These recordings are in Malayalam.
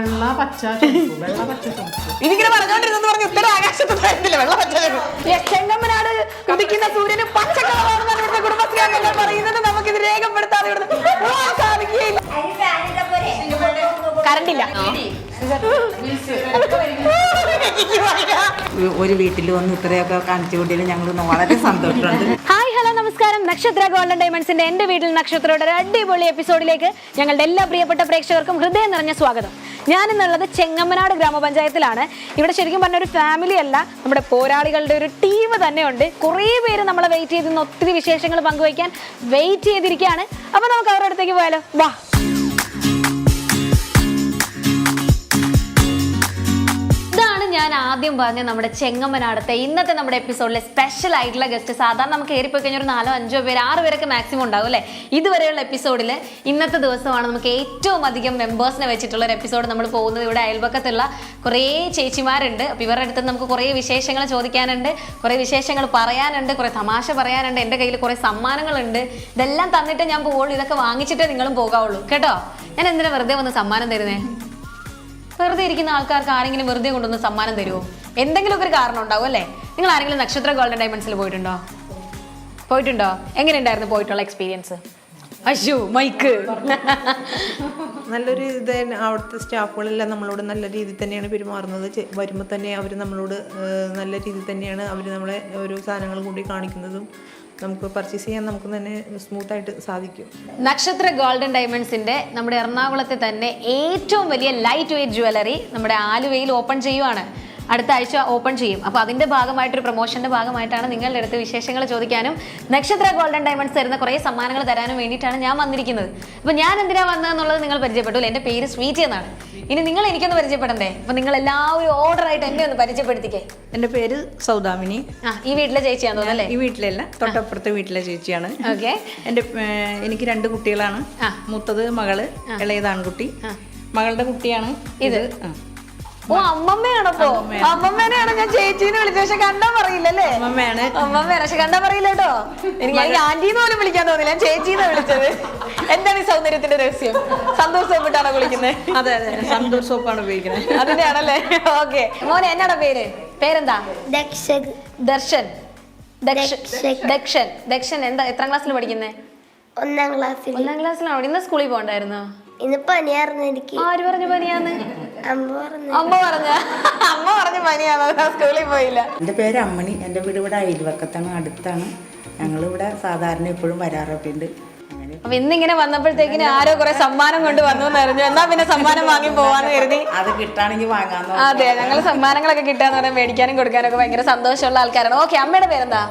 വെള്ള പച്ച വെള്ള ഇതിങ്ങനെ പറഞ്ഞോണ്ടിരുന്നു പറഞ്ഞു ഉത്തരം ആകാശത്ത് തരുന്നില്ല വെള്ളം പച്ചത് ചെങ്ങമ്മനാട് കുടിക്കുന്ന സൂര്യന് പച്ചക്കളറാണെന്നാണ് ഇവിടുത്തെ കുടുംബശ്രീ അംഗങ്ങൾ പറയുന്നത്. നമുക്കിത് രേഖപ്പെടുത്താതെ ഇവിടുന്ന്. കറണ്ട് ഇല്ല എനിക്ക് വയ്യ. ഒരു വീട്ടിൽ വന്ന് ഇത്രയൊക്കെ കാണിച്ചു കൊണ്ടിരുന്ന ഞങ്ങൾ വളരെ സന്തോഷമുണ്ട്. ഹായ് ഹലോ നമസ്കാരം. നക്ഷത്ര ഗോൾഡൻ ഡയമണ്ട്സിന്റെ എന്റെ വീട്ടിൽ നക്ഷത്രയുടെ ഒരു അടിപൊളി എപ്പിസോഡിലേക്ക് ഞങ്ങളുടെ എല്ലാ പ്രിയപ്പെട്ട പ്രേക്ഷകർക്കും ഹൃദയം നിറഞ്ഞ സ്വാഗതം. ഞാൻ ഇന്നുള്ളത് ചെങ്ങമ്മനാട് ഗ്രാമപഞ്ചായത്തിലാണ്. ഇവിടെ ശരിക്കും പറഞ്ഞ ഒരു ഫാമിലി അല്ല നമ്മുടെ പോരാളികളുടെ ഒരു ടീം തന്നെയുണ്ട്. കുറേ പേര് നമ്മളെ വെയിറ്റ് ചെയ്ത് നിന്ന് ഒത്തിരി വിശേഷങ്ങൾ പങ്കുവയ്ക്കാൻ വെയിറ്റ് ചെയ്തിരിക്കുകയാണ്. അപ്പൊ നമുക്ക് അവരുടെ അടുത്തേക്ക് പോയാലോ? വാ. ഞാൻ ആദ്യം പറഞ്ഞ നമ്മുടെ ചെങ്ങമ്മനാടത്തെ ഇന്നത്തെ നമ്മുടെ എപ്പിസോഡിലെ സ്പെഷ്യൽ ആയിട്ടുള്ള ഗസ്റ്റ് സാധാരണ നമുക്ക് കയറിപ്പോയി കഴിഞ്ഞാൽ ഒരു നാലോ അഞ്ചോ പേര് ആറ് പേരൊക്കെ മാക്സിമം ഉണ്ടാവും അല്ലേ? ഇതുവരെയുള്ള എപ്പിസോഡിൽ ഇന്നത്തെ ദിവസമാണ് നമുക്ക് ഏറ്റവും അധികം മെമ്പേഴ്സിനെ വെച്ചിട്ടുള്ള ഒരു എപ്പിസോഡ് നമ്മൾ പോകുന്നത്. ഇവിടെ അയൽപക്കത്തുള്ള കുറേ ചേച്ചിമാരുണ്ട്. അപ്പോൾ ഇവരുടെ അടുത്ത് നമുക്ക് കുറേ വിശേഷങ്ങൾ ചോദിക്കാനുണ്ട് കുറേ വിശേഷങ്ങൾ പറയാനുണ്ട് കുറേ തമാശ പറയാനുണ്ട്. എന്റെ കയ്യിൽ കുറേ സമ്മാനങ്ങളുണ്ട്. ഇതെല്ലാം തന്നിട്ട് ഞാൻ പോവുള്ളൂ. ഇതൊക്കെ വാങ്ങിച്ചിട്ടേ നിങ്ങളും പോകാവുള്ളൂ. കേട്ടോ? ഞാൻ എന്തിനാ വെറുതെ വന്ന് സമ്മാനം തരുന്നേ? വെറുതെ ഇരിക്കുന്ന ആൾക്കാർക്ക് ആരെങ്കിലും വെറുതെ കൊണ്ടുവന്ന് സമ്മാനം തരുമോ എന്തെങ്കിലുമൊക്കെ ഒരു കാരണം ഉണ്ടാവും അല്ലേ? നിങ്ങൾ ആരെങ്കിലും നക്ഷത്ര ഗോൾഡൻ ഡയമണ്ട്സിൽ പോയിട്ടുണ്ടോ? പോയിട്ടുണ്ടോ? എങ്ങനെയുണ്ടായിരുന്നു പോയിട്ടുള്ള എക്സ്പീരിയൻസ് അശു മൈക്ക് നല്ലൊരു ഇത് അവിടുത്തെ സ്റ്റാഫുകളെല്ലാം നമ്മളോട് നല്ല രീതിയിൽ തന്നെയാണ് പെരുമാറുന്നത്. വരുമ്പോൾ തന്നെ അവർ നമ്മളോട് നല്ല രീതിയിൽ തന്നെയാണ് അവർ നമ്മളെ ഓരോ സാധനങ്ങൾ കൂടി കാണിക്കുന്നതും നമുക്ക് പർച്ചേസ് ചെയ്യാൻ നമുക്ക് തന്നെ സ്മൂത്തായിട്ട് സാധിക്കും. നക്ഷത്ര ഗോൾഡൻ ഡയമണ്ട്സിന്റെ നമ്മുടെ എറണാകുളത്തെ തന്നെ ഏറ്റവും വലിയ ലൈറ്റ് വെയിറ്റ് ജ്വല്ലറി നമ്മുടെ ആലുവയിൽ ഓപ്പൺ ചെയ്യുവാണ്. അടുത്ത ആഴ്ച ഓപ്പൺ ചെയ്യും. അപ്പോൾ അതിന്റെ ഭാഗമായിട്ടൊരു പ്രൊമോഷന്റെ ഭാഗമായിട്ടാണ് നിങ്ങളുടെ അടുത്ത് വിശേഷങ്ങൾ ചോദിക്കാനും നക്ഷത്ര ഗോൾഡൻ ഡയമണ്ട്സ് തരുന്ന കുറേ സമ്മാനങ്ങൾ തരാനും വേണ്ടിയിട്ടാണ് ഞാൻ വന്നിരിക്കുന്നത്. അപ്പോൾ ഞാൻ എന്തിനാ വന്നതെന്നുള്ളത് നിങ്ങൾ പരിചയപ്പെട്ടു എന്റെ പേര് സ്വീറ്റ് എന്നാണ്. ഇനി നിങ്ങൾ എനിക്കൊന്ന് പരിചയപ്പെടണ്ടേ? അപ്പോൾ നിങ്ങൾ എല്ലാവരും ഓർഡർ ആയിട്ട് എന്നെ ഒന്ന് പരിചയപ്പെടുത്തിക്കേ. എന്റെ പേര് സൗദാമിനി. ആ ഈ വീട്ടിലെ ചേച്ചിയാന്ന് തോന്നുന്നു അല്ലേ? ഈ വീട്ടിലല്ല തൊട്ടപ്പുറത്തെ വീട്ടിലെ ചേച്ചിയാണ്. ഓക്കെ എന്റെ എനിക്ക് രണ്ട് കുട്ടികളാണ്. മൂത്തത് മകൾ ഇളയത് ആൺകുട്ടി. മകളുടെ കുട്ടിയാണ് ഇത്. ആ. ഓ അമ്മമ്മയാണപ്പോ അമ്മമ്മേനെയാണ് ഞാൻ ചേച്ചീനെ വിളിച്ചത്. പക്ഷെ കണ്ടാ പറയില്ലല്ലേ അമ്മമ്മയാണ്. അമ്മമ്മയാണ്. പക്ഷെ കണ്ടാ പറയില്ല കേട്ടോ. എനിക്ക് ഞാൻ ആന്റീന്ന് പോലും വിളിക്കാൻ തോന്നില്ല. ഞാൻ ചേച്ചിന്ന് വിളിച്ചത്. എന്താണ് ഈ സൗന്ദര്യത്തിന്റെ രഹസ്യം? സന്തോഷ് സോപ്പിട്ടാണോ വിളിക്കുന്നത് അതെ അതെ. സന്തോഷ് സോപ്പാണ് ഉപയോഗിക്കുന്നത്. അതിന്റെ ആണല്ലേ ഓക്കെ. മോനെ എന്നാടാ പേര്? പേരെന്താ? ദർശൻ. ദക്ഷ- ദക്ഷൻ. ദക്ഷൻ. ദക്ഷൻ എന്താ എത്രാം ക്ലാസ്സിൽ പഠിക്കുന്നേ? ഒന്നാം ക്ലാസ്സിൽ ഒന്നാം ക്ലാസ്സിലാണോ? ഇന്ന് സ്കൂളിൽ പോകണ്ടായിരുന്നോ? ഇന്ന് പനിയായിരുന്നു എനിക്ക്. ആര് പറഞ്ഞു പനിയാന്ന്? അമ്മ പറഞ്ഞു. അമ്മ പറഞ്ഞ. അമ്മ പറഞ്ഞ പനിയാന്ന് സ്കൂളിൽ പോയില്ല. എന്റെ പേര് അമ്മണി. എന്റെ വീട് ഇവിടെ അയൽവക്കത്താണ് അടുത്താണ്. ഞങ്ങളിവിടെ സാധാരണ എപ്പോഴും വരാറൊക്കെ ഉണ്ട് അപ്പൊ ഇന്നിങ്ങനെ വന്നപ്പോഴത്തേക്കിന് ആരോ കുറെ സമ്മാനം കൊണ്ട് വന്നു എന്നറിഞ്ഞു എന്നാ പിന്നെ സമ്മാനം വാങ്ങി പോവാന്ന് കരുതി. അത് കിട്ടാണെങ്കിൽ വാങ്ങാന്ന് അതെ ഞങ്ങൾ സമ്മാനങ്ങളൊക്കെ കിട്ടാന്ന് പറയാൻ മേടിക്കാനും കൊടുക്കാനൊക്കെ ഭയങ്കര സന്തോഷമുള്ള ആൾക്കാരാണ്. ഓക്കെ അമ്മയുടെ പേരെന്താ?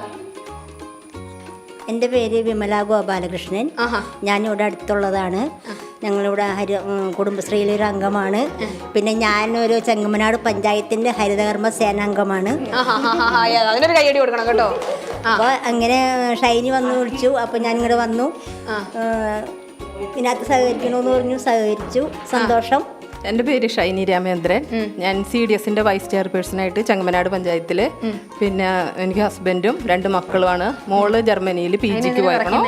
എന്റെ പേര് വിമല ഗോപാലകൃഷ്ണൻ. ഞാനിവിടെ അടുത്തുള്ളതാണ്. ഞങ്ങളിവിടെ ഹരി കുടുംബശ്രീയിലെ ഒരു അംഗമാണ്. പിന്നെ ഞാനൊരു ചെങ്ങമനാട് പഞ്ചായത്തിന്റെ ഹരിതകർമ്മ സേനാംഗമാണ് അംഗമാണ്. കേട്ടോ. അപ്പൊ അപ്പോൾ അങ്ങനെ ഷൈനി വന്ന് വിളിച്ചു. അപ്പോൾ ഞാനിങ്ങോട്ട് വന്നു. ഏഹ്, ഇതിനകത്ത് സഹകരിക്കണമെന്ന് പറഞ്ഞു സഹകരിച്ചു. സന്തോഷം. എന്റെ പേര് ഷൈനി രാമേന്ദ്രൻ. ഞാൻ സി ഡി എസിന്റെ വൈസ് ചെയർപേഴ്സണായിട്ട് ചങ്ങമനാട് പഞ്ചായത്തിൽ പിന്നെ എനിക്ക് ഹസ്ബൻഡും രണ്ട് മക്കളുമാണ്. മോൾ ജർമ്മനിയിൽ പി ജിക്ക് പോയിരുന്നു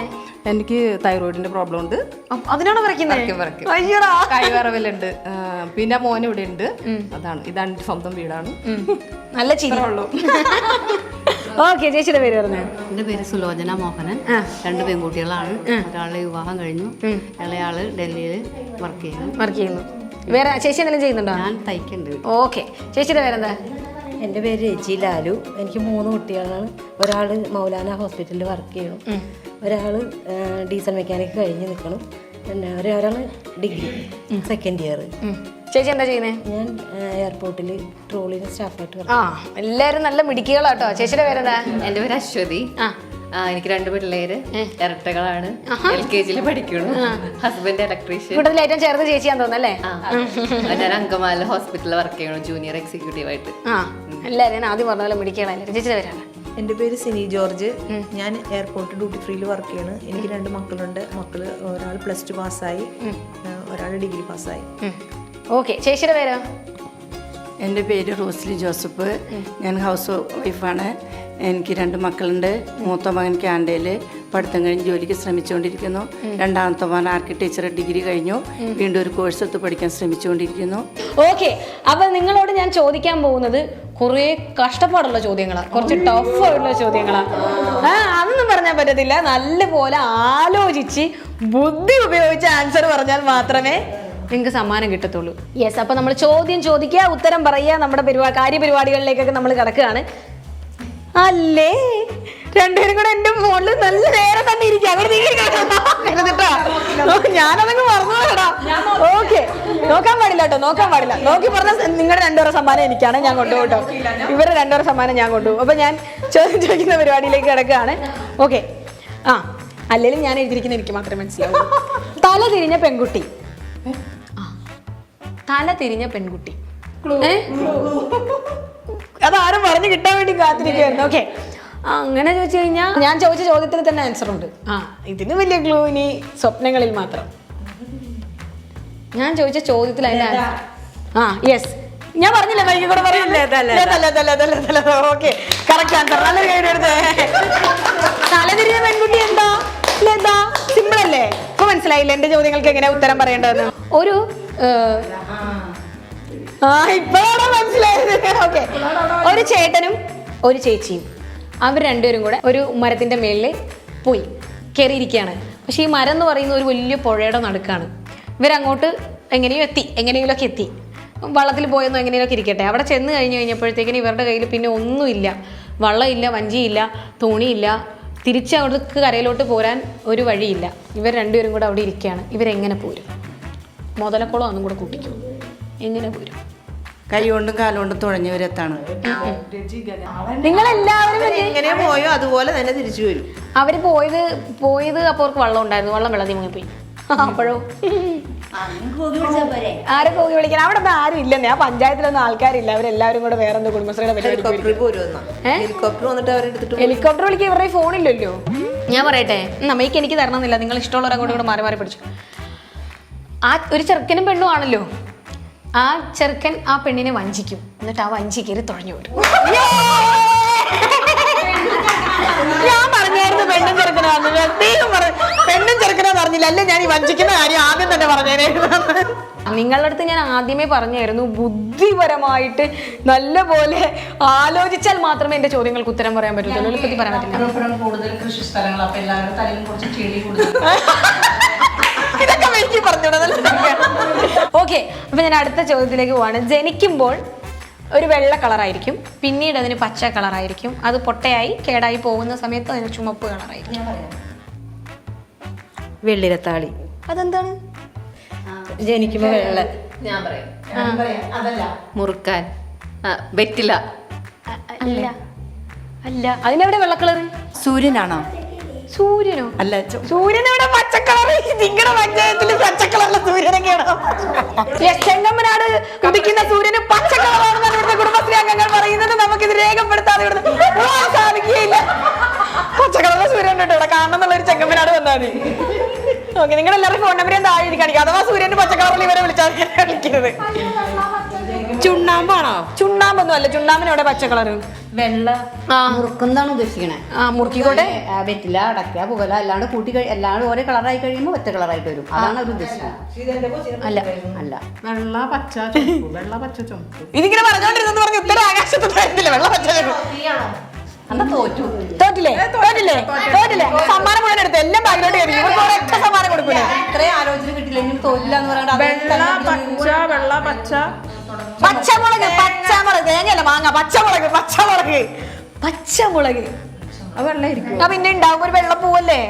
എനിക്ക് തൈറോയിഡിന്റെ പ്രോബ്ലം ഉണ്ട് അതിനാണ്. കൈവറവിലുണ്ട്. പിന്നെ മോൻ ഇവിടെ ഉണ്ട്. അതാണ്. ഇതാണ് എന്റെ സ്വന്തം വീടാണ്. നല്ല ചിരി. ഓക്കെ ചേച്ചിയുടെ പേര് പറഞ്ഞു? എന്റെ പേര് സുലോചന മോഹനൻ. രണ്ട് പെൺകുട്ടികളാണ്. ഒരാളുടെ വിവാഹം കഴിഞ്ഞു. ഇളയാൾ ഡൽഹിയിൽ വർക്ക് ചെയ്യുന്നു. വർക്ക് ചെയ്യുന്നു. വേറെ ചേച്ചി എന്തെങ്കിലും ചെയ്യുന്നുണ്ടോ? ഞാൻ തയ്ക്കുന്നുണ്ട് ഓക്കെ ചേച്ചിയുടെ പേരെന്താ? എന്റെ പേര് രജി ലാലു. എനിക്ക് മൂന്ന് കുട്ടികളാണ്. ഒരാൾ മൗലാന ഹോസ്പിറ്റലിൽ വർക്ക് ചെയ്യണം. ഒരാൾ ഡീസൽ മെക്കാനിക് കഴിഞ്ഞ് നിൽക്കണം പിന്നെ ഒരാൾ ഡിഗ്രി സെക്കൻഡ് ഇയർ. ചേച്ചി എന്താ ചെയ്യുന്നത് ഞാൻ എയർപോർട്ടിൽ ട്രോളിന് സ്റ്റാഫായിട്ട് ആ എല്ലാവരും നല്ല മിടുക്കികളാട്ടോ. ചേച്ചിയുടെ പേരെന്താ? എന്റെ പേര് അശ്വതി. ആ. ആ, എനിക്ക് രണ്ട് പിള്ളേര് ഇരട്ടകളാണ്. എൽ കെ ജിയിൽ പഠിക്കുന്നു ഹസ്ബൻഡ് ഇലക്ട്രീഷ്യൻ കൂടുതൽ ഏറ്റവും ചേർത്ത് ചേച്ചിയാൻ തോന്നല്ലേ ഞാൻ അങ്കമാല ഹോസ്പിറ്റലിൽ വർക്ക് ചെയ്യണം. ജൂനിയർ എക്സിക്യൂട്ടീവ് ആയിട്ട്. എല്ലാവരും ഞാൻ ആദ്യം പറഞ്ഞ പോലെ മിടുക്കികളല്ലേ ചേച്ചി എന്റെ പേര് സിനി ജോർജ്. ഞാൻ എയർപോർട്ട് ഡ്യൂട്ടി ഫ്രീയിൽ വർക്ക് ചെയ്യാണ്. എനിക്ക് രണ്ട് മക്കളുണ്ട്. മക്കൾ ഒരാൾ പ്ലസ് ടു പാസ്സായി ഒരാൾ ഡിഗ്രി പാസ്സായി ഓക്കെ ചേച്ചിയുടെ പേരോ? എന്റെ പേര് റോസ്ലി ജോസഫ്. ഞാൻ ഹൗസ് വൈഫാണ് എനിക്ക് രണ്ട് മക്കളുണ്ട്. മൂത്ത മകൻ ക്യാൻഡയിൽ പഠിത്തം കഴിഞ്ഞ് ജോലിക്ക് ശ്രമിച്ചുകൊണ്ടിരിക്കുന്നു. രണ്ടാമത്തെ മകൻ ആർക്കിടെക്ചർ ഡിഗ്രി കഴിഞ്ഞു. വീണ്ടും ഒരു കോഴ്സ് എടുത്ത് പഠിക്കാൻ ശ്രമിച്ചുകൊണ്ടിരിക്കുന്നു. ഓക്കെ. അപ്പൊ നിങ്ങളോട് ഞാൻ ചോദിക്കാൻ പോകുന്നത് കുറേ കഷ്ടപ്പാടുള്ള ചോദ്യങ്ങളാണ് കുറച്ച് ടഫ് ആയിട്ടുള്ള ചോദ്യങ്ങളാണ് ആ അതൊന്നും പറഞ്ഞാൽ പറ്റത്തില്ല. നല്ലപോലെ ആലോചിച്ച് ബുദ്ധി ഉപയോഗിച്ച് ആൻസർ പറഞ്ഞാൽ മാത്രമേ നിങ്ങൾക്ക് സമ്മാനം കിട്ടത്തുള്ളൂ. യെസ് അപ്പൊ നമ്മൾ ചോദ്യം ചോദിക്കുക ഉത്തരം പറയുക നമ്മുടെ പരിപാടി കാര്യപരിപാടികളിലേക്കൊക്കെ നമ്മൾ കിടക്കുകയാണ്. അല്ലേ? രണ്ടുപേരും കൂടെ എന്റെ മോളിൽ നല്ല നേരെ തന്നെ ഇരിക്കും നീങ്ങിട്ടോ ഞാനതങ്ങ് മറന്നുപോയടാ ഓക്കെ. നോക്കാൻ പാടില്ല കേട്ടോ നോക്കാൻ പാടില്ല. നോക്കി പറഞ്ഞ നിങ്ങളുടെ രണ്ടുപേരെ സമ്മാനം എനിക്കാണ് ഞാൻ കൊണ്ടുപോകും കേട്ടോ. ഇവരുടെ രണ്ടുപേരുടെ സമ്മാനം ഞാൻ കൊണ്ടുപോകും. അപ്പൊ ഞാൻ ചോദ്യം ചോദിക്കുന്ന പരിപാടിയിലേക്ക് കിടക്കുകയാണ്. ഓക്കെ. ആ അല്ലെങ്കിൽ ഞാൻ എഴുതിയിരിക്കുന്ന എനിക്ക് മാത്രമേ മനസ്സിലാവൂ. തല തിരിഞ്ഞ പെൺകുട്ടി. തല തിരിഞ്ഞ പെൺകുട്ടി. ഏ? അതാരും പറഞ്ഞു കിട്ടാൻ വേണ്ടി കാത്തിരിക്കുകയായിരുന്നു ഓക്കെ അങ്ങനെ ചോദിച്ചു കഴിഞ്ഞാൽ ഞാൻ ചോദിച്ച ചോദ്യത്തിന് തന്നെ ആൻസർ ഉണ്ട്. ആ. ഇതിന് വലിയ ക്ലൂ ഇനി സ്വപ്നങ്ങളിൽ മാത്രം. ഞാൻ ചോദിച്ച ചോദ്യത്തിൽ അതിന്റെ. ആ യെസ് ഞാൻ പറഞ്ഞില്ലേ വൈകി കൂടെ പറയില്ലേ ഓക്കെ കറക്റ്റ് ആൻസർ നല്ല കൈയ്യെടുത്ത് തലതിരിഞ്ഞ പെൺകുട്ടി എന്താ? ലത സിമ്പിൾ അല്ലേ? ഇപ്പൊ മനസ്സിലായില്ലേ എന്റെ ചോദ്യങ്ങൾക്ക് എങ്ങനെ ഉത്തരം പറയേണ്ടതെന്ന്? ഒരു ആ ഇപ്പോഴാണ് മനസ്സിലായത്. ഓക്കെ ഒരു ചേട്ടനും ഒരു ചേച്ചിയും. അവർ രണ്ടുപേരും കൂടെ ഒരു മരത്തിന്റെ മേളിൽ പോയി കയറിയിരിക്കുകയാണ് പക്ഷെ ഈ മരം എന്ന് പറയുന്ന ഒരു വലിയ പുഴയുടെ നടുക്കാണ്. ഇവരങ്ങോട്ട് എങ്ങനെയോ എത്തി എങ്ങനെയെങ്കിലുമൊക്കെ എത്തി. വള്ളത്തിൽ പോയെന്നോ എങ്ങനെയൊക്കെ ഇരിക്കട്ടെ. അവിടെ ചെന്ന് കഴിഞ്ഞ് കഴിഞ്ഞപ്പോഴത്തേക്കിന് ഇവരുടെ കയ്യിൽ പിന്നെ ഒന്നുമില്ല. വള്ളമില്ല വഞ്ചിയില്ല തോണിയില്ല. തിരിച്ച് അവിടേക്ക് കരയിലോട്ട് പോരാൻ ഒരു വഴിയില്ല. ഇവർ രണ്ടുപേരും കൂടെ അവിടെ ഇരിക്കുകയാണ്. ഇവരെങ്ങനെ പോരും? മുതലക്കുളം ഒന്നും കൂടെ കൂട്ടിക്കും. എങ്ങനെ പോരും? കൈ കൊണ്ടും കാലുകൊണ്ടും തുഴഞ്ഞവരെത്താണ്? നിങ്ങൾ എല്ലാവരും എങ്ങനെ പോയോ? അതുപോലെ തന്നെ തിരിച്ചു വരും. അവർ പോയത് പോയത് അപ്പോൾ അവർക്ക് വെള്ളം ഉണ്ടായിരുന്നു. വെള്ളം വെള്ളത്തിൽ മുങ്ങിപ്പോയി. അപ്പോഴോ. ആരെ കോകി വിളിക്കാൻ അവിടെ ഒന്നും ആരും ഇല്ലെന്നേ. ആ പഞ്ചായത്തിലൊന്നും ആൾക്കാരില്ല. അവരെല്ലാവരും കൂടെ വേറെ എന്തോ കുടുംബശ്രീയുടെ ഹെലികോപ്റ്റർ വന്നിട്ട് അവരെടുത്തിട്ട് ഹെലികോപ്റ്റർ വിളിക്കാൻ ഇവരുടെ ഫോണില്ലല്ലോ ഞാൻ പറയട്ടെ? നമ്മയ്ക്ക് എനിക്ക് തരണമെന്നില്ല. നിങ്ങൾ ഇഷ്ടമുള്ളവരെ അങ്ങോട്ടും കൂടെ മാറി മാറി പിടിച്ചു. ആ ഒരു ചെറുക്കനും പെണ്ണും ആണല്ലോ. ആ ചെറുക്കൻ ആ പെണ്ണിനെ വഞ്ചിക്കും. എന്നിട്ട് ആ വഞ്ചി കയറി തുഴഞ്ഞു വരും ഞാൻ പറഞ്ഞായിരുന്നു പെണ്ണും ചെറുക്കനാന്ന് പ്രത്യേകം പറഞ്ഞു പെണ്ണും ചെറുക്കനാ പറഞ്ഞില്ല അല്ലേ ഞാൻ ഈ വഞ്ചിക്കുന്ന കാര്യം ആദ്യം തന്നെ പറഞ്ഞേനായിരുന്നു നിങ്ങളുടെ അടുത്ത് ഞാൻ ആദ്യമേ പറഞ്ഞായിരുന്നു ബുദ്ധിപരമായിട്ട് നല്ല പോലെ ആലോചിച്ചാൽ മാത്രമേ എന്റെ ചോദ്യങ്ങൾക്ക് ഉത്തരം പറയാൻ പറ്റുള്ളൂ എളുപ്പത്തിൽ പറയാൻ പറ്റില്ല ഇതൊക്കെ ഓക്കെ അപ്പൊ ഞാൻ അടുത്ത ചോദ്യത്തിലേക്ക് പോവാണ്. ജനിക്കുമ്പോൾ ഒരു വെള്ള കളറായിരിക്കും പിന്നീട് അതിന് പച്ച കളറായിരിക്കും അത് പൊട്ടയായി കേടായി പോകുന്ന സമയത്ത് അതിന് ചുമപ്പ് കളറായിരിക്കും. വെള്ളിരത്താളി. അതെന്താണ്? ജനിക്കുമ്പോ വെള്ള. ഞാൻ പറയാം. മുറുക്കാൻ. വെറ്റില. അല്ല. അല്ല? അതിനെവിടെ വെള്ള കളർ സൂര്യനാണോ? സൂര്യനോ? അല്ല ചോ- സൂര്യനെവിടെ? പച്ചക്കളർ നിങ്ങളുടെ പഞ്ചായത്തിൽ പച്ചക്കളറുള്ള സൂര്യനൊക്കെയാണോ. ചെങ്ങമ്മനാട് ഉദിക്കുന്ന സൂര്യന് പച്ചക്കളറാണെന്നാണ് ഇവിടുത്തെ കുടുംബശ്രീ അംഗങ്ങൾ പറയുന്നത് നമുക്കിത് രേഖപ്പെടുത്താതെ ഇവിടുന്ന് സാധിക്കുകയില്ല. പച്ചക്കളറുള്ള സൂര്യൻ ഉണ്ട് ഇവിടെ കാണണം എന്നുള്ളൊരു ചെങ്ങമ്മനാട് വന്നാൽ ഓക്കെ നിങ്ങൾ എല്ലാവരും ഫോൺ നമ്പർ താഴെ എഴുതി കാണിക്കുക. അഥവാ സൂര്യന്റെ പച്ചക്കളറിൽ ഇവരെ വിളിച്ചാൽ വിളിക്കുന്നത് ചുണ്ണാമ്പാണോ? ചുണ്ണാമ്പൊന്നും അല്ല ചുണ്ണാമ്പിനവിടെ പച്ചക്കളർ വെള്ള ആ. മുറുക്കുന്നതാണ് ഉദ്ദേശിക്കണേ. ആ മുറുക്കിക്കോട്ടെ. വെറ്റില അടയ്ക്ക പുകല അല്ലാണ്ട് കൂട്ടി കഴി എല്ലാണ്ട് ഓരോ കളറായി കഴിയുമ്പോൾ ഒറ്റ കളറായിട്ട് വരും. അതാണ് അവർ ഉദ്ദേശിക്കുന്നത് അല്ല അല്ല. വെള്ള പച്ച വെള്ള പച്ച ചുമപ്പ്. ഇതിങ്ങനെ പറഞ്ഞോണ്ടിരുന്നു പറഞ്ഞ് ഉത്തരം ആകാശത്ത് വെള്ള പച്ച തോറ്റു. തോറ്റില്ലേ? തോറ്റില്ലേ? തോറ്റില്ലേ? സമ്മാനം മുഴുവൻ എടുത്ത് എല്ലാം ബാഗിലോട്ട് കയറി ഇവർക്ക് ഒരൊറ്റ സമ്മാനം കൊടുക്കൂലേ? ഇത്രയും ആലോചന കിട്ടില്ലെങ്കിൽ തോറ്റില്ല എന്ന് പറയുന്നത് പച്ച വെള്ള പച്ച. പച്ചമുളക് പച്ചമുളക്. തേങ്ങയല്ല മാങ്ങ. പച്ചമുളക് പച്ചമുളക്. പച്ചമുളക്. ആ പിന്നെ ഉണ്ടാവുമ്പോ ഒരു വെള്ള പൂവല്ലേ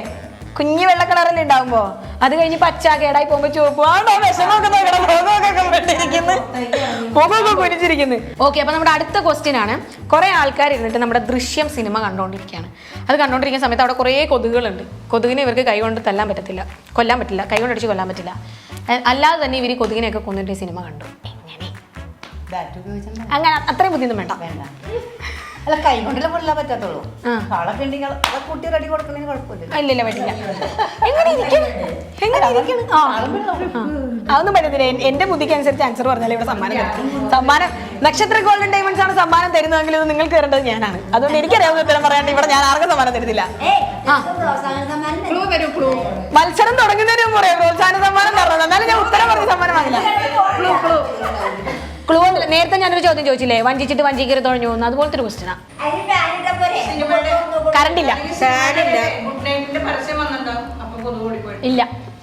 കുഞ്ഞു വെള്ള കളറല്ലേ ഉണ്ടാവുമ്പോ? അത് കഴിഞ്ഞ് പച്ച കേടായി പോകുമ്പോ ചോപ്പ് ആണോ? വിഷമൊക്കെ നോക്കണം. കുനിച്ചിരിക്കുന്നു. ഓക്കെ അപ്പൊ നമ്മുടെ അടുത്ത ക്വസ്റ്റ്യൻ ആണ്. കുറെ ആൾക്കാർ ഇരുന്നിട്ട് നമ്മുടെ ദൃശ്യം സിനിമ കണ്ടുകൊണ്ടിരിക്കുകയാണ് അത് കണ്ടുകൊണ്ടിരിക്കുന്ന സമയത്ത് അവിടെ കുറേ കൊതുകുകളുണ്ട്. കൊതുകിനെ ഇവർക്ക് കൈ കൊണ്ട് തല്ലാൻ പറ്റത്തില്ല. കൊല്ലാൻ പറ്റില്ല. കൈ കൊണ്ട് അടിച്ച് കൊല്ലാൻ പറ്റില്ല. അല്ലാതെ തന്നെ ഇവർ കൊതുകിനെയൊക്കെ കൊന്നിട്ട് സിനിമ കണ്ടു. എങ്ങനെ? അങ്ങനെ അത്രയും ബുദ്ധിയൊന്നും വേണ്ട. അല്ല കൈ കൊണ്ടല്ലേ കൊല്ലാൻ പറ്റാത്തുള്ളൂ ആളൊക്കെ ഉണ്ടെങ്കിൽ കുട്ടി റെഡി കൊടുക്കണതിന് കുഴപ്പമില്ല ഇല്ലില്ല പറ്റില്ല. എങ്ങനെ ഇരിക്കും? എങ്ങനെ ഇരിക്കണം ആ അതൊന്നും പറ്റത്തില്ല. എന്റെ ബുദ്ധിക്ക് അനുസരിച്ച് ആൻസർ പറഞ്ഞാൽ ഇവിടെ സമ്മാനം തരും. സമ്മാനം നക്ഷത്ര ഗോൾഡൻ ഡയമണ്ട്സ് ആണ് സമ്മാനം തരുന്നതെങ്കിൽ ഇത് നിങ്ങൾക്ക് തരേണ്ടത് ഞാനാണ്. അതുകൊണ്ട് എനിക്കറിയാവുന്ന ഉത്തരം പറയാണ്ട് ഇവിടെ ഞാൻ ആർക്കും സമ്മാനം തരുന്നില്ല മത്സരം തുടങ്ങുന്നതിന് മുമ്പ് പറയാം. പ്രോത്സാഹന സമ്മാനം തരണം. എന്നാലും നേരത്തെ ഞാനൊരു ചോദ്യം ചോദിച്ചില്ലേ? വഞ്ചിച്ചിട്ട് വഞ്ചിക്കരുത് തുഴഞ്ഞു പോകുന്നു. അതുപോലത്തെ ഒരു ക്വസ്റ്റ്യനാ കറണ്ട് ഇല്ല. ഇല്ല.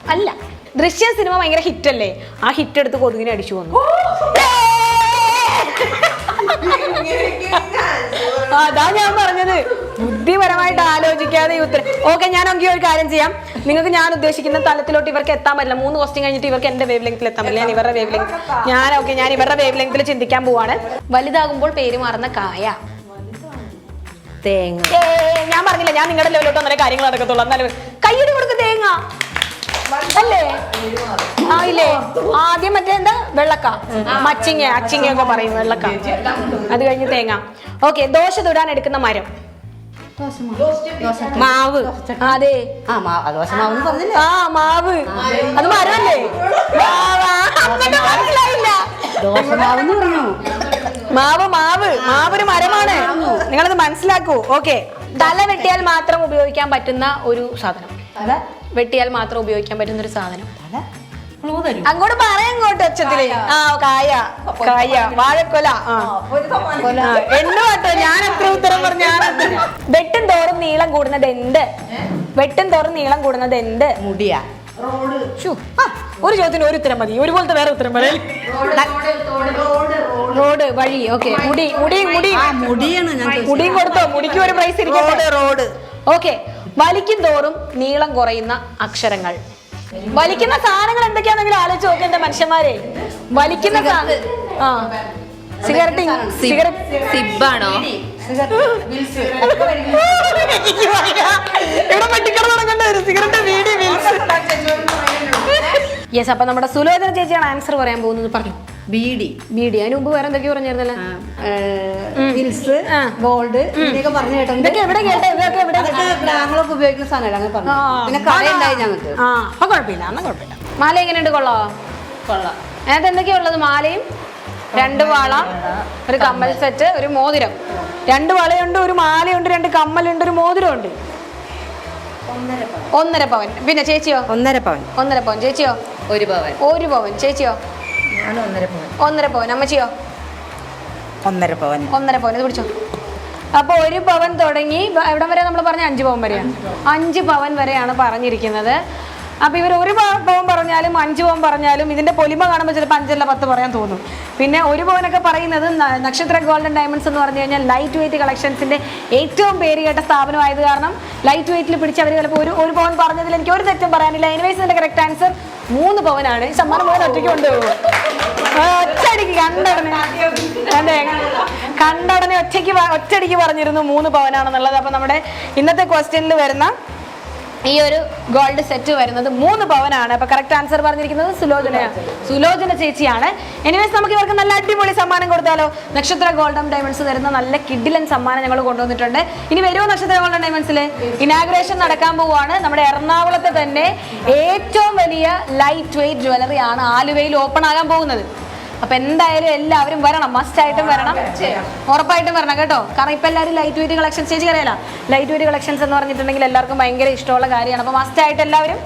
അല്ല. ദൃശ്യ സിനിമ ഭയങ്കര ഹിറ്റ് അല്ലേ ആ ഹിറ്റ് എടുത്ത് കൊതുകിനെ അടിച്ചു വന്നു. അതാ ഞാൻ പറഞ്ഞത്. ബുദ്ധിപരമായിട്ട് ആലോചിക്കാതെ ഈ ഉത്തരം. ഓക്കെ ഞാൻ എങ്കിൽ ഒരു കാര്യം ചെയ്യാം. നിങ്ങൾക്ക് ഞാൻ ഉദ്ദേശിക്കുന്ന തലത്തിലോട്ട് ഇവർക്ക് എത്താൻ പറ്റില്ല. മൂന്ന് ക്വസ്റ്റ്യൻ കഴിഞ്ഞിട്ട് ഇവർക്ക് എന്റെ വേവ് ലെങ്ത്തിൽ എത്താൻ പറ്റില്ല. ഞാൻ ഇവരുടെ വേവ് ലെങ്ത് ഞാൻ ഓക്കെ ഞാൻ ഇവരുടെ വേവ് ലെങ്ത്തിൽ ചിന്തിക്കാൻ പോവാണ്. വലുതാകുമ്പോൾ പേര് മാറുന്ന കായ. തേങ്ങ. ഞാൻ പറഞ്ഞില്ല ഞാൻ നിങ്ങളുടെ ലെവലോട്ട് അങ്ങനെ കാര്യങ്ങൾ നടക്കത്തുള്ളൂ. എന്നാലും കയ്യടി കൊടുക്ക തേങ്ങ. അല്ലേ? ആ ഇല്ലേ? ആദ്യം മറ്റേ എന്താ? വെള്ളക്ക. മച്ചിങ്ങ അച്ചിങ്ങ ഒക്കെ പറയും വെള്ളക്ക. അത് കഴിഞ്ഞ് തേങ്ങ. ഓക്കെ ദോശ തൊടാൻ എടുക്കുന്ന മരം. മാവ്. അതെ. ആ മാവ് ദോശ മാവ് പറഞ്ഞില്ലേ? ആ മാവ്. അത് മരമല്ലേ? മനസ്സിലായില്ല. ദോശ മാവ് പറഞ്ഞു. മാവ് മാവ്. മാവ് ഒരു മരമാണ്. നിങ്ങളത് മനസ്സിലാക്കൂ. ഓക്കെ. തല വെട്ടിയാൽ മാത്രം ഉപയോഗിക്കാൻ പറ്റുന്ന ഒരു സാധനം. വെട്ടിയാൽ മാത്രം ഉപയോഗിക്കാൻ പറ്റുന്ന ഒരു സാധനം. ക്ലൂ തരും. അങ്ങോട്ട് പറയാം അങ്ങോട്ട് അച്ഛത്തിൽ. ആ കായ. കായ. വാഴക്കൊല. ആ. ആ, എണ്ണ കേട്ടോ ഞാൻ എത്ര ഉത്തരം പറഞ്ഞു? ഞാൻ വെട്ടും തോറും നീളം കൂടുന്നത് എന്ത്? വെട്ടും തോറും നീളം കൂടുന്നത് എന്ത്? മുടിയാ. ശ്ശോ, ആ, ഒരു ചോദ്യത്തിന് ഒരു ഉത്തരം മതി. ഒരുപോലത്തെ വേറെ ഉത്തരം മതി റോഡ് വഴി. ഓക്കെ. മുടി മുടി മുടി. മുടിയാണ് ഞാൻ മുടിയും കൊടുത്തോ? മുടിക്ക് ഒരു പ്രൈസ് ഇരിക്കട്ടെ. റോഡ്. ഓക്കെ. വലിക്കും തോറും നീളം കുറയുന്ന അക്ഷരങ്ങൾ. വലിക്കുന്ന സാധനങ്ങൾ എന്തൊക്കെയാണെങ്കിലും ആലോചിച്ച് നോക്കേണ്ട എന്റെ മനുഷ്യന്മാരെ. വലിക്കുന്ന സാധനം ആ. Cigarette cigarette. സിബാണോ? ഇവിടെ പെട്ടിക്കട തുടങ്ങേണ്ട വരും. സിഗരറ്റ് വീടി യെസ് അപ്പൊ നമ്മുടെ സുലോചന ചേച്ചിയാണ് ആൻസർ പറയാൻ പോകുന്നത്. പറഞ്ഞു. ബീഡി. ബീഡി. അതിന് മുമ്പ് വേറെ എന്തൊക്കെയോ പറഞ്ഞിരുന്നല്ലോ ഹിൽസ് ഗോൾഡ് ഇങ്ങനെയൊക്കെ പറഞ്ഞു കേട്ടോ. ഇതൊക്കെ എവിടെ കേട്ടെ? ഇതൊക്കെ എവിടെ? അതൊക്കെ ഗ്രാമങ്ങളൊക്കെ ഉപയോഗിക്കുന്ന അങ്ങനെ പറഞ്ഞു. പിന്നെ കടയുണ്ടായി ഞങ്ങൾക്ക്. ആ. അപ്പൊ കുഴപ്പമില്ല. എന്നാ കുഴപ്പമില്ല. മാല എങ്ങനെയുണ്ട്? കൊള്ളോ? കൊള്ളാം. അതിനകത്ത് എന്തൊക്കെയാ ഉള്ളത്? മാലയും രണ്ട് വള ഒരു കമ്മൽ. സെറ്റ് ഒരു മോതിരം. രണ്ട് വളയുണ്ട് ഒരു മാലയുണ്ട് രണ്ട് കമ്മലുണ്ട് ഒരു മോതിരമുണ്ട്. ഒന്നര പവൻ. പിന്നെ ചേച്ചിയോ? ഒന്നര പവൻ. ഒന്നര പവൻ. ചേച്ചിയോ? ഒരു പവൻ. ഒരു പവൻ. ചേച്ചിയോ? ഒന്നര പവൻ. അമ്മച്ചിയോ? ഒന്നര പവൻ. ഒന്നര പവൻ. ഇത് പിടിച്ചോ. അപ്പൊ ഒരു പവൻ തുടങ്ങി എവിടം വരെ നമ്മൾ പറഞ്ഞ അഞ്ച് പവൻ വരെയാണ്? അഞ്ച് പവൻ വരെയാണ് പറഞ്ഞിരിക്കുന്നത്. അപ്പൊ ഇവർ ഒരു പവൻ പറഞ്ഞാലും അഞ്ച് പവൻ പറഞ്ഞാലും ഇതിന്റെ പൊലിമ കാണുമ്പോൾ ചിലപ്പോൾ അഞ്ചല്ല പത്ത് പറയാൻ തോന്നും. പിന്നെ ഒരു പവനൊക്കെ പറയുന്നത് നക്ഷത്ര ഗോൾഡൻ ഡയമണ്ട്സ് എന്ന് പറഞ്ഞു കഴിഞ്ഞാൽ ലൈറ്റ് വെയിറ്റ് കളക്ഷൻസിന്റെ ഏറ്റവും പേര് കേട്ട സ്ഥാപനമായത് കാരണം ലൈറ്റ് വെയിറ്റിൽ പിടിച്ച് അവർ ചിലപ്പോൾ ഒരു ഒരു പവൻ പറഞ്ഞതിൽ എനിക്ക് ഒരു തെറ്റും പറയാനില്ല. എനിവേസ് എന്റെ കറക്റ്റ് ആൻസർ മൂന്ന് പവനാണ്. സമ്മാനം മുഴുവൻ ഒറ്റയ്ക്ക് കണ്ടടനെ. ഒറ്റയ്ക്ക് ഒറ്റയടിക്ക് പറഞ്ഞിരുന്നു മൂന്ന് പവനാണെന്നുള്ളത്. അപ്പൊ നമ്മുടെ ഇന്നത്തെ ക്വസ്റ്റ്യനിൽ വരുന്ന ഈ ഒരു ഗോൾഡ് സെറ്റ് വരുന്നത് മൂന്ന് പവനാണ്. അപ്പൊ കറക്റ്റ് ആൻസർ പറഞ്ഞിരിക്കുന്നത് സുലോചന സുലോചന ചേച്ചിയാണ്. എനിവേസ് നമുക്ക് ഇവർക്ക് നല്ല അടിപൊളി സമ്മാനം കൊടുത്താലോ? നക്ഷത്ര ഗോൾഡൻ ഡയമണ്ട്സ് തരുന്ന നല്ല കിഡിലൻ സമ്മാനം ഞങ്ങൾ കൊണ്ടുവന്നിട്ടുണ്ട്. ഇനി വരുമോ നക്ഷത്ര ഗോൾഡൻ ഡയമണ്ട്സിൽ ഇനാഗ്രേഷൻ നടക്കാൻ പോവുകയാണ് നമ്മുടെ എറണാകുളത്തെ തന്നെ ഏറ്റവും വലിയ ലൈറ്റ് വെയിറ്റ് ജ്വല്ലറി ആണ് ആലുവയിൽ ഓപ്പൺ ആകാൻ പോകുന്നത്. അപ്പൊ എന്തായാലും എല്ലാവരും വരണം. മസ്റ്റ് ആയിട്ടും വരണം. ഉറപ്പായിട്ടും വരണം കേട്ടോ. കാരണം ഇപ്പൊ എല്ലാവരും ലൈറ്റ് വെയിറ്റ് കളക്ഷൻസ് ചേച്ചി അറിയാലോ? ലൈറ്റ് വെയിറ്റ് കളക്ഷൻസ് എന്ന് പറഞ്ഞിട്ടുണ്ടെങ്കിൽ എല്ലാവർക്കും ഭയങ്കര ഇഷ്ടമുള്ള കാര്യമാണ്. അപ്പൊ മസ്റ്റ് ആയിട്ട് എല്ലാവരും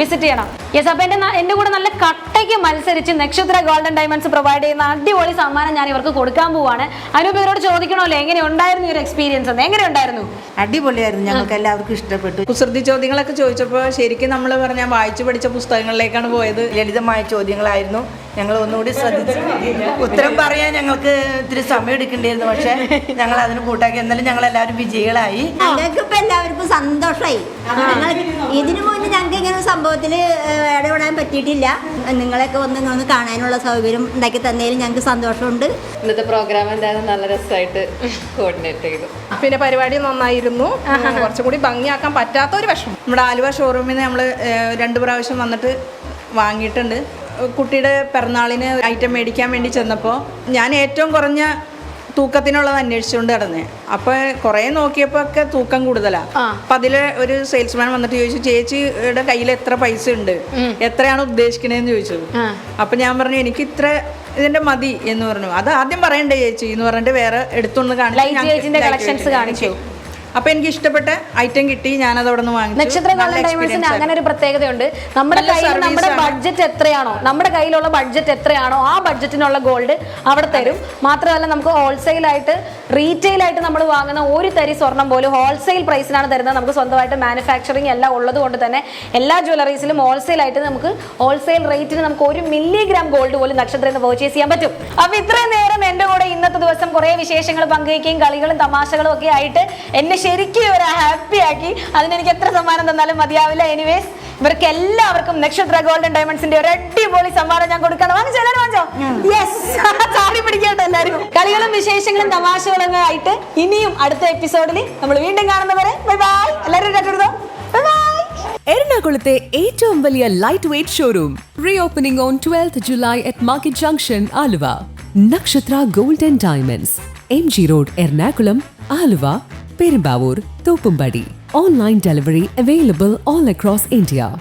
വിസിറ്റ് ചെയ്യണം. യെസ് അപ്പൊ എന്റെ എന്റെ എന്റെ കൂടെ നല്ല കട്ടയ്ക്ക് മത്സരിച്ച് നക്ഷത്ര ഗോൾഡൻ ഡയമണ്ട്സ് പ്രൊവൈഡ് ചെയ്യുന്ന അടിപൊളി സമ്മാനം ഞാൻ ഇവർക്ക് കൊടുക്കാൻ പോവാണ്. അനൂപ് ഇവരോട് ചോദിക്കണമല്ലോ എങ്ങനെ ഉണ്ടായിരുന്നു ഈ ഒരു എക്സ്പീരിയൻസ് എന്ന്? എങ്ങനെ ഉണ്ടായിരുന്നു? അടിപൊളിയായിരുന്നു. ഞങ്ങൾക്ക് എല്ലാവർക്കും ഇഷ്ടപ്പെട്ടു. കുസൃതി ചോദ്യങ്ങളൊക്കെ ചോദിച്ചപ്പോൾ ശരിക്കും നമ്മൾ പറഞ്ഞാൽ വായിച്ചു പഠിച്ച പുസ്തകങ്ങളിലേക്കാണ് പോയത്. ലളിതമായ ചോദ്യങ്ങളായിരുന്നു. ഞങ്ങൾ ഒന്നുകൂടി ശ്രദ്ധിച്ചു ഉത്തരം പറയാൻ ഞങ്ങൾക്ക് ഇത്തിരി സമയം എടുക്കേണ്ടിയിരുന്നു. പക്ഷെ ഞങ്ങൾ അതിന് കൂട്ടാക്കി. എന്നാലും ഞങ്ങൾ എല്ലാവരും വിജയികളായി. ഞങ്ങൾക്ക് ഇപ്പൊ എല്ലാവർക്കും സന്തോഷമായി ഞങ്ങൾ ഇതിനു മുന്നേ ഞങ്ങൾക്ക് ഇങ്ങനെ സംഭവത്തിൽ ഇടപെടാൻ പറ്റിയിട്ടില്ല. നിങ്ങളെയൊക്കെ വന്ന് ഇങ്ങനെ കാണാനുള്ള സൗകര്യം ഉണ്ടാക്കി തന്നതിൽ ഞങ്ങൾക്ക് സന്തോഷമുണ്ട്. ഇന്നത്തെ പ്രോഗ്രാം എന്തായാലും നല്ല രസമായിട്ട് കോർഡിനേറ്റ് ചെയ്തു. പിന്നെ പരിപാടി നന്നായിരുന്നു. കുറച്ചും കൂടി ഭംഗിയാക്കാൻ പറ്റാത്ത ഒരു വിഷമം. നമ്മുടെ ആലുവ ഷോറൂമിൽ നിന്ന് നമ്മൾ രണ്ട് പ്രാവശ്യം വന്നിട്ട് വാങ്ങിയിട്ടുണ്ട്. കുട്ടിയുടെ പിറന്നാളിന് ഐറ്റം മേടിക്കാൻ വേണ്ടി ചെന്നപ്പോൾ ഞാൻ ഏറ്റവും കുറഞ്ഞ തൂക്കത്തിനുള്ളത് അന്വേഷിച്ചുകൊണ്ട് കിടന്ന് അപ്പൊ കുറെ നോക്കിയപ്പോ ഒക്കെ തൂക്കം കൂടുതലാ. അപ്പൊ അതിൽ ഒരു സെയിൽസ്മാൻ വന്നിട്ട് ചോദിച്ചു ചേച്ചിയുടെ കയ്യിൽ എത്ര പൈസ ഉണ്ട്? എത്രയാണ് ഉദ്ദേശിക്കണേന്ന് ചോദിച്ചു. അപ്പൊ ഞാൻ പറഞ്ഞു എനിക്ക് ഇത്ര ഇതിന്റെ മതി എന്ന് പറഞ്ഞു. അത് ആദ്യം പറയണ്ടേ ചേച്ചി എന്ന് പറഞ്ഞിട്ട് വേറെ എടുത്തൊന്ന് കാണിച്ചു. അപ്പൊ എനിക്ക് ഇഷ്ടപ്പെട്ട ഐറ്റം കിട്ടി ഞാനത് അവിടെ നിന്ന് വാങ്ങിച്ചു. നക്ഷത്ര നല്ല ഗോൾഡൻ ഡയമണ്ട്സിന് അങ്ങനെ ഒരു പ്രത്യേകതയുണ്ട്. നമ്മുടെ കയ്യിൽ നമ്മുടെ ബഡ്ജറ്റ് എത്രയാണോ നമ്മുടെ കയ്യിലുള്ള ബഡ്ജറ്റ് എത്രയാണോ ആ ബഡ്ജറ്റിനുള്ള ഗോൾഡ് അവിടെ തരും. മാത്രമല്ല നമുക്ക് ഹോൾസെയിൽ ആയിട്ട് റീറ്റെയിൽ ആയിട്ട് നമ്മൾ വാങ്ങുന്ന ഒരു തരി സ്വർണം പോലും ഹോൾസെയിൽ പ്രൈസിനാണ് തരുന്നത്. നമുക്ക് സ്വന്തമായിട്ട് മാനുഫാക്ചറിങ് എല്ലാം ഉള്ളത് കൊണ്ട് തന്നെ എല്ലാ ജ്വല്ലറീസിലും ഹോൾസെയിൽ ആയിട്ട് നമുക്ക് ഹോൾസെയിൽ റേറ്റിന് നമുക്ക് ഒരു മില്ലിഗ്രാം ഗോൾഡ് പോലും നക്ഷത്രത്തിൽ നിന്ന് പർച്ചേസ് ചെയ്യാൻ പറ്റും. അപ്പൊ ഇത്രയും നേരം എന്റെ കൂടെ ഇന്നത്തെ ദിവസം കുറെ വിശേഷങ്ങൾ പങ്കുവയ്ക്കുകയും കളികളും തമാശകളും ഒക്കെ ആയിട്ട് എന്നെ ശരിക്കും ഒരു ഹാപ്പി ആക്കി. അതിനെനിക്ക് എത്ര സമ്മാനം തന്നാലും മതിയാവില്ല. എനിവേസ് ഇവർക്ക് എല്ലാവർക്കും നക്ഷത്ര ഗോൾഡൻ ഡയമണ്ട്സിന്റെ ഒരു അടിപൊളി സമ്മാനം ഞാൻ കൊടുക്കണം വാങ്ങിച്ചോ എല്ലാവരും യെസ് പിടിക്കട്ടെ എല്ലാവരും. കളികളും വിശേഷങ്ങളും തമാശകളും ആയിട്ട് ഇനിയും അടുത്ത എപ്പിസോഡിൽ നമ്മൾ വീണ്ടും കാണുന്നവരെ. ബൈ ബൈ എല്ലാവരും ബൈ എറണാകുളത്തെ ഏറ്റവും വലിയ light weight showroom reopening on twelfth July at market junction Aluva. Nakshatra gold and diamonds M G road Ernakulam Aluva Perumbavoor Thoppumpady. Online delivery available all across India